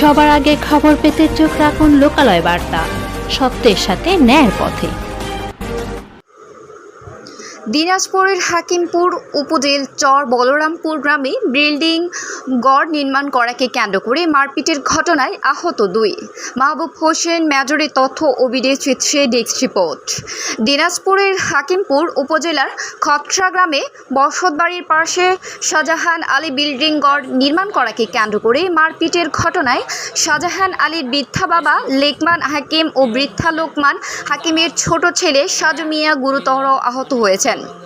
সবার আগে খবর পেতে চোখ রাখুন লোকালয় বার্তা। সত্যের সাথে ন্যায়ের পথে। দিনাজপুরের হাকিমপুর উপজেল চর বলরামপুর গ্রামে বিল্ডিং গড় নির্মাণ করাকে কেন্দ্র করে মারপিটের ঘটনায় আহত দুই। মাহবুব হোসেন মেজরের তথ্য ও চিত্রে ডেস্ক রিপোর্ট। দিনাজপুরের হাকিমপুর উপজেলার খটরা গ্রামে বসতবাড়ির পাশে শাহজাহান আলী বিল্ডিং গড় নির্মাণ করাকে কেন্দ্র করে মারপিটের ঘটনায় শাহজাহান আলীর বৃদ্ধা বাবা লেকমান হাকিম ও বৃদ্ধা লোকমান হাকিমের ছোট ছেলে সাজু মিয়া গুরুতর আহত Dale.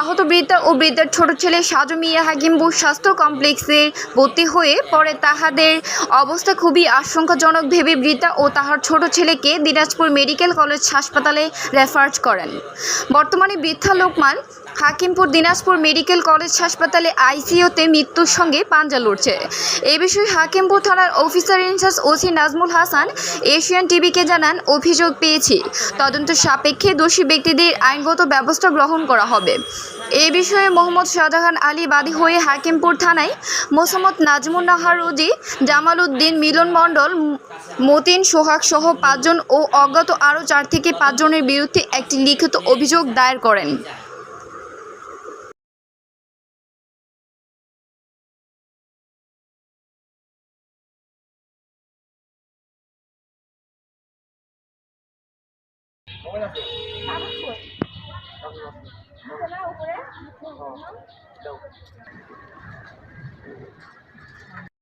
আহত বৃদ্ধা ও বৃদ্ধার ছোট ছেলে সাজু মিয়া হাকিমপুর স্বাস্থ্য কমপ্লেক্সে ভর্তি হয়ে পরে তাহাদের অবস্থা খুবই আশঙ্কাজনক ভেবে বৃদ্ধা ও তাহার ছোট ছেলেকে দিনাজপুর মেডিকেল কলেজ হাসপাতালে রেফার করেন। বর্তমানে বৃদ্ধা লোকমান হাকিমপুর দিনাজপুর মেডিকেল কলেজ হাসপাতালে আইসিইউতে মৃত্যুর সঙ্গে পাঞ্জা লড়ছে। এ বিষয়ে হাকিমপুর থানার officer in charge OC Nazmul Hasan, Asian টিভিকে জানান, অভিযোগ পেয়েছি। তদন্ত সাপেক্ষে দোষী ব্যক্তিদের আইনগত ব্যবস্থা গ্রহণ করা হবে। এই বিষয়ে মোহাম্মদ শাহজাহান আলী বাদী হয়ে হাকিমপুর থানায় মোসাম্মদ নাজমুন নাহার রুজি জামাল উদ্দিন মিলন মণ্ডল, মতিন সোহাগ সহ পাঁচজন ও অজ্ঞাত আরও চার থেকে পাঁচজনের বিরুদ্ধে একটি লিখিত অভিযোগ দায়ের করেন। উপরে। হ্যাঁ,